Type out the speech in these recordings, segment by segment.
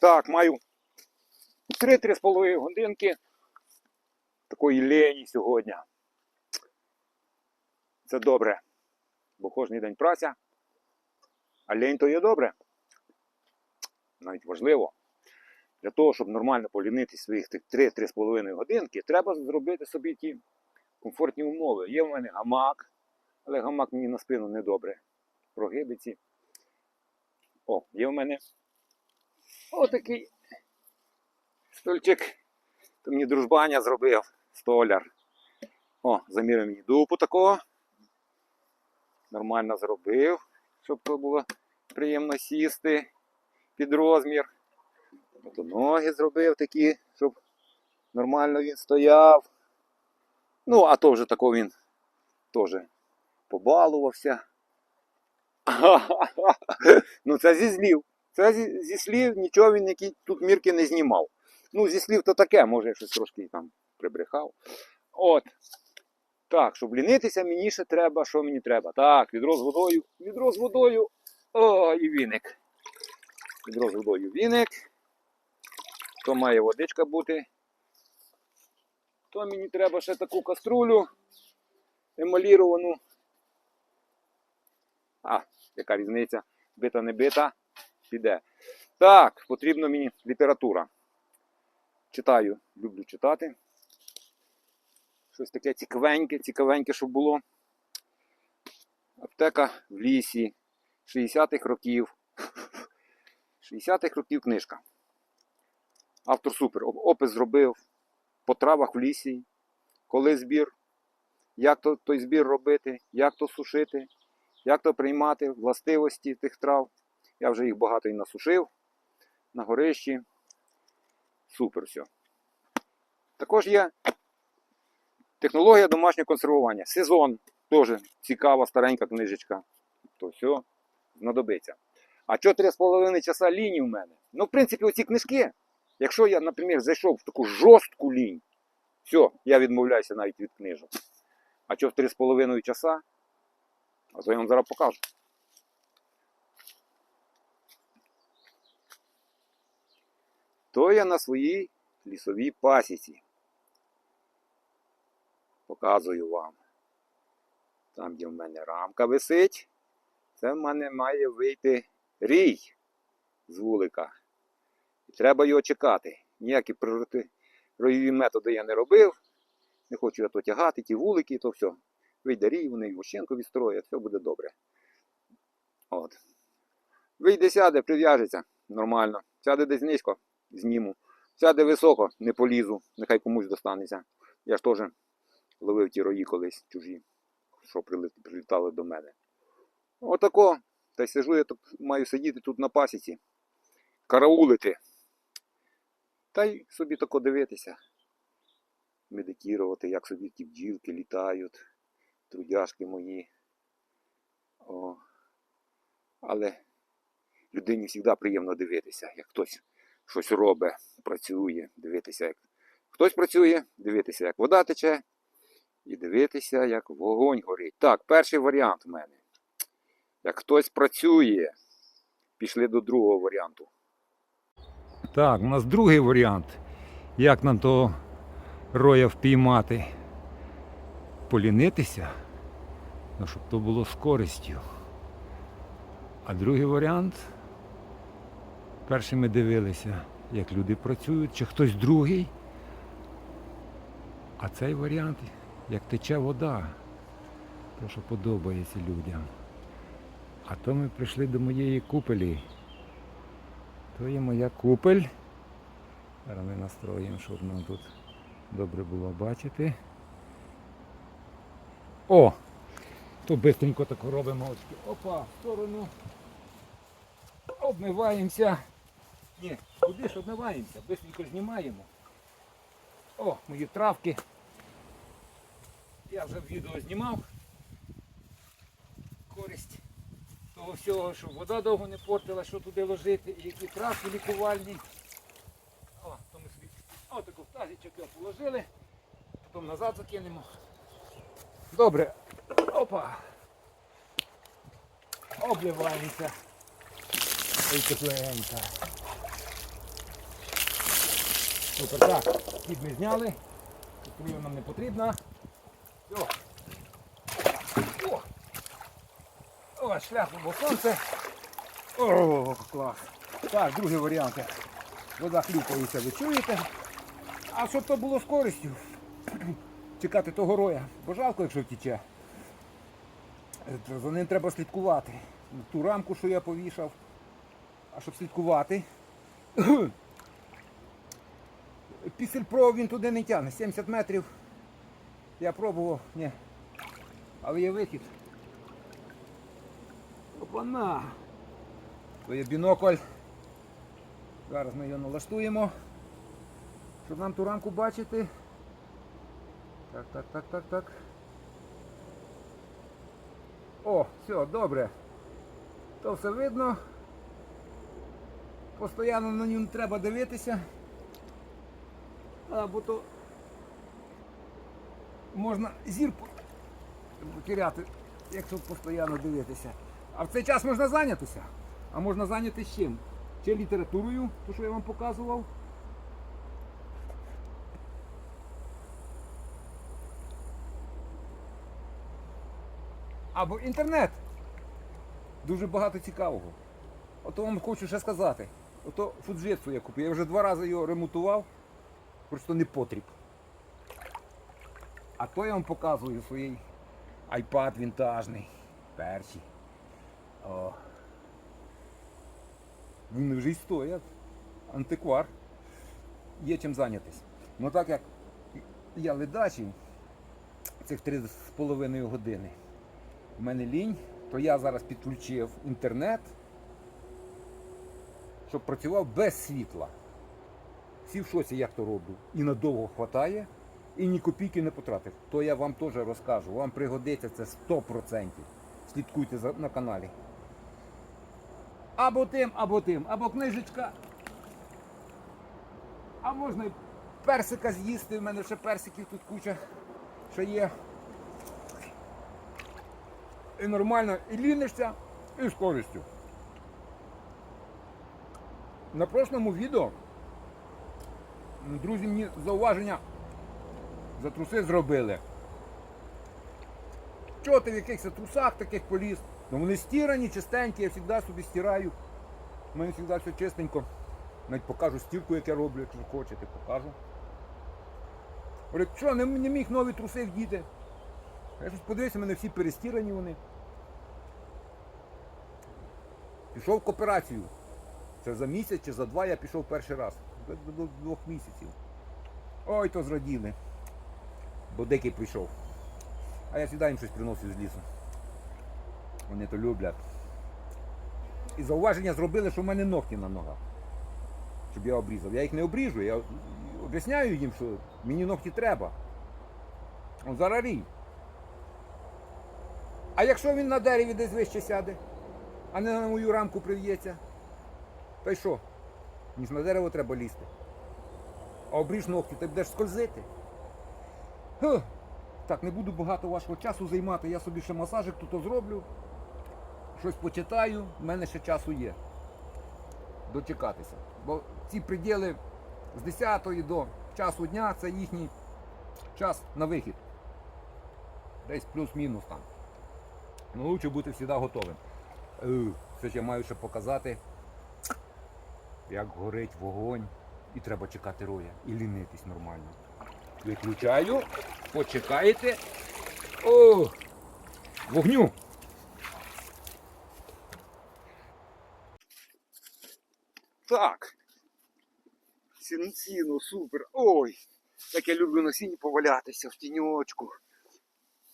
Так, маю 3-3,5 годинки такої лені сьогодні. Це добре. Бо кожен день праця. А лень то є добре. Навіть важливо. Для того, щоб нормально полінитись своїх 3-3,5 годинки, треба зробити собі ті комфортні умови. Є в мене гамак, але гамак мені на спину не добре. Прогибиці. О, є в мене отакий стольчик. То мені дружбаня зробив столяр. О, замірив мені дупу такого. Нормально зробив, щоб було приємно сісти під розмір. Тобто ноги зробив такі, щоб нормально він стояв. Ну, а то вже тако він теж побалувався. ну, це зі слів. Це зі, зі слів нічого він які тут мірки не знімав. Ну, зі слів то таке, може, я щось трошки там прибрехав. От. Так, щоб лінитися, мені ще треба, що мені треба? Так, відро з водою, відро з водою. О, і віник. Відро з водою віник. То має водичка бути. То мені треба ще таку каструлю емаліровану. А, яка різниця? Бита не бита, піде. Так, потрібна мені література. Читаю, люблю читати. Щось таке цікавеньке, цікавеньке, щоб було. Аптека в лісі 60-х років. 60-х років книжка. Автор супер. Опис зробив по травах в лісі, коли збір, як то, той збір робити, як то сушити, як то приймати властивості тих трав. Я вже їх багато і насушив на горищі. Супер все. Також є технологія домашнього консервування. Сезон теж цікава, старенька книжечка. То все знадобиться. А що 3,5 часа лінії в мене? Ну, в принципі, оці книжки, якщо я, наприклад, зайшов в таку жорстку лінь, все, я відмовляюся навіть від книжок. А що в 3,5 часа? А то я зараз покажу. То я на своїй лісовій пасіці. Показую вам. Там, де в мене рамка висить, це в мене має вийти рій з вулика. І треба його чекати. Ніякі природові методи я не робив. Не хочу я то тягати, ті вулики, то все. Вийде рій, вони мощенку відстроять, все буде добре. От. Вийде, сяде, прив'яжеться нормально. Сяде десь низько, зніму. Сяде високо, не полізу, нехай комусь достанеться. Я ж теж ловив ті рої колись чужі, що прилітали до мене. Отако. Та й сижу, я тут маю сидіти тут на пасіці, караулити. Та й собі тако дивитися, медитувати, як собі ті бджілки літають, трудяшки мої. О. Але людині завжди приємно дивитися, як хтось щось робить, працює, дивитися, як хтось працює, дивитися, як вода тече, і дивитися, як вогонь горить. Так, перший варіант в мене. Як хтось працює, пішли до другого варіанту. Так, у нас другий варіант. Як нам того роя впіймати? Полінитися, ну, щоб то було з користю. А другий варіант. Перший ми дивилися, як люди працюють, чи хтось другий. А цей варіант, як тече вода, то, що подобається людям. А то ми прийшли до моєї купелі. То є моя купель. Зараз ми настроїмо, щоб нам тут добре було бачити. О! То бистренько так робимо. Опа, в сторону. Обмиваємося. Ні, куди ж обмиваємося? Бистренько знімаємо. О, мої травки. Я вже відео знімав. Користь того всього, щоб вода довго не портила, що туди ложити, і які травки лікувальні. О, то ми собі о, таку в тазічок положили, потім назад закинемо. Добре. Опа. Обливаємося. Ой, тепленька. Супер, так. Кіт ми зняли. Купліва нам не потрібна. Все. О! О, шляпу, бо сонце. О, клас. Так, другий варіант. Вода хлюпається, ви чуєте? А щоб то було з користю? Чекати того роя. Бо жалко, якщо втіче. За ним треба слідкувати. Ту рамку, що я повішав. А щоб слідкувати. Пісель Про він туди не тягне. 70 метрів. Я пробував, ні. Але є вихід. Опана! То є бінокль. Зараз ми його налаштуємо. Щоб нам ту рамку бачити. Так, так, так, так, так. О, все, добре. То все видно. Постоянно на ньому треба дивитися. А, бо то можна зірку потеряти, якщо постійно дивитися. А в цей час можна зайнятися. А можна зайнятися чим? Чи літературою, то що я вам показував. Або інтернет. Дуже багато цікавого. Ото вам хочу ще сказати. Ото фуджетсу я купив. Я вже два рази його ремонтував. Просто не потріб. А то я вам показую свій iPad вінтажний. Перший. О. Вони вже й стоять. Антиквар. Є чим зайнятися. Ну так як я ледачий, цих 3,5 години. У мене лінь, то я зараз підключив інтернет, щоб працював без світла. Всі в шоці, як то роблю. І надовго хватає, і ні копійки не потратив. То я вам теж розкажу. Вам пригодиться це 100%. Слідкуйте за- на каналі. Або тим, або тим, або книжечка. А можна і персика з'їсти. У мене ще персиків тут куча ще є. І нормально, і лінишся, і з користю. На прошлому відео друзі мені зауваження за труси зробили. Чого ти в якихось трусах таких поліз? Ну вони стірані, чистенькі, я завжди собі стираю. У мене завжди все чистенько. Навіть покажу стірку, як я роблю, якщо хочете, покажу. Говорять, що, не, не міг нові труси вдіти. Я щось подивився, мене всі перестірані вони. Пішов в кооперацію. Це за місяць чи за два я пішов перший раз. До, двох місяців. Ой, то зраділи. Бо дикий прийшов. А я завжди їм щось приносив з лісу. Вони то люблять. І зауваження зробили, що в мене ногті на ногах. Щоб я обрізав. Я їх не обріжу, я об'ясняю їм, що мені ногті треба. Он зараз рій. А якщо він на дереві десь вище сяде, а не на мою рамку прив'ється, то й що? Ніж на дерево треба лізти. А обріж ногті, ти будеш скользити. Huh. Так, не буду багато вашого часу займати, я собі ще масажик тут зроблю, щось почитаю, в мене ще часу є. Дочекатися. Бо ці приділи з 10 до часу дня це їхній час на вихід. Десь плюс-мінус там. Ну, лучше бути завжди готовим. Це я маю ще показати, як горить вогонь. І треба чекати роя. І лінитись нормально. Виключаю, почекаєте. О! Вогню! Так. Сенсіно, супер. Ой. Як я люблю на сіні повалятися в тіньочку.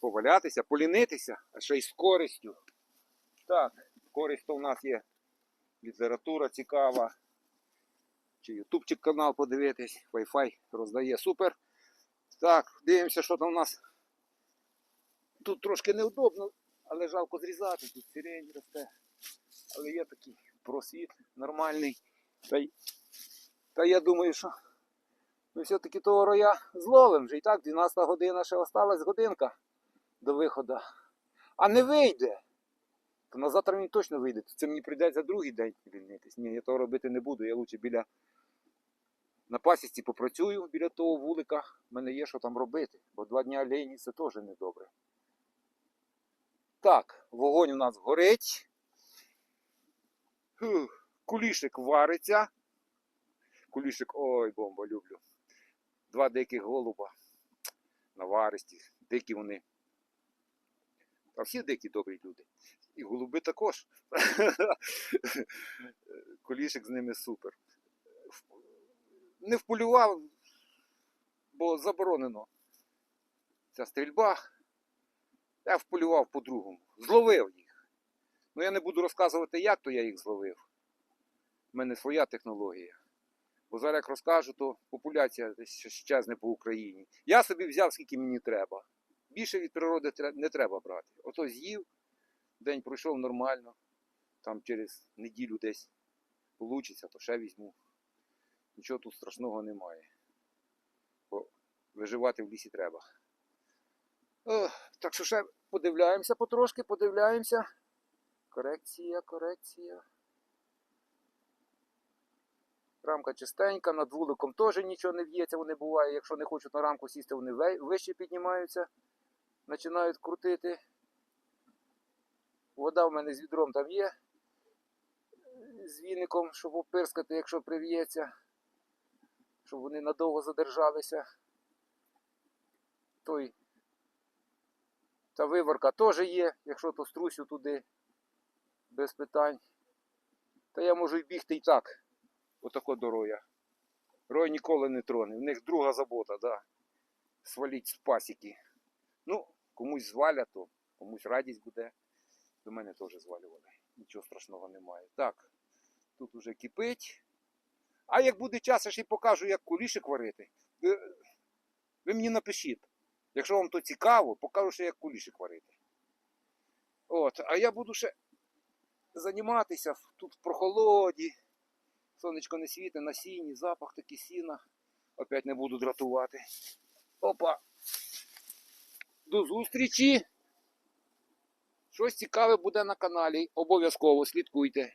Повалятися, полінитися, а ще й з користю. Так, користь то в нас є література цікава. Чи ютубчик канал подивитись, Wi-Fi роздає супер. Так, дивимося, що там у нас. Тут трошки неудобно, але жалко зрізати, тут сирень росте. Але є такий просвіт нормальний. Та, та я думаю, що ми все-таки того роя зловимо вже. І так, 12 година ще осталась годинка до виходу. А не вийде. То на завтра мені точно вийде. Це мені прийдеться другий день звільнитись. Ні, я того робити не буду. Я лучше біля На пасіці попрацюю біля того вулика. В мене є що там робити, бо два дні олені це теж недобре. Так, вогонь у нас горить. Кулішик вариться. Кулішик, ой, бомба, люблю. Два диких голуба. Наваристі, дикі вони. А всі дикі добрі люди. І голуби також. Кулішик з ними супер. Не вполював, бо заборонено. Ця стрільба. Я вполював по-другому. Зловив їх. Ну я не буду розказувати, як то я їх зловив. У мене своя технологія. Бо зараз як розкажу, то популяція десь щезне по Україні. Я собі взяв, скільки мені треба. Більше від природи не треба брати. Ото з'їв, день пройшов нормально. Там через неділю десь получиться, то ще візьму. Нічого тут страшного немає. Бо виживати в лісі треба. Ох, так що ще подивляємося потрошки, подивляємося. Корекція, корекція. Рамка чистенька, над вуликом теж нічого не в'ється, вони буває. Якщо не хочуть на рамку сісти, вони вище піднімаються, починають крутити. Вода в мене з відром там є. З віником, щоб опирскати, якщо прив'ється, щоб вони надовго задержалися. Той та виварка теж є, якщо то струсю туди, без питань. Та я можу й бігти і так. Отако до роя. Рой ніколи не троне. В них друга забота, да. Сваліть з пасіки. Ну, комусь звалять, то комусь радість буде. До мене теж звалювали. Нічого страшного немає. Так, тут уже кипить. А як буде час, я ще й покажу, як кулішик варити. Ви, мені напишіть. Якщо вам то цікаво, покажу ще, як кулішик варити. От, а я буду ще займатися тут в прохолоді. Сонечко не світе, на сіні, запах такий сіна. Опять не буду дратувати. Опа. До зустрічі. Щось цікаве буде на каналі. Обов'язково слідкуйте.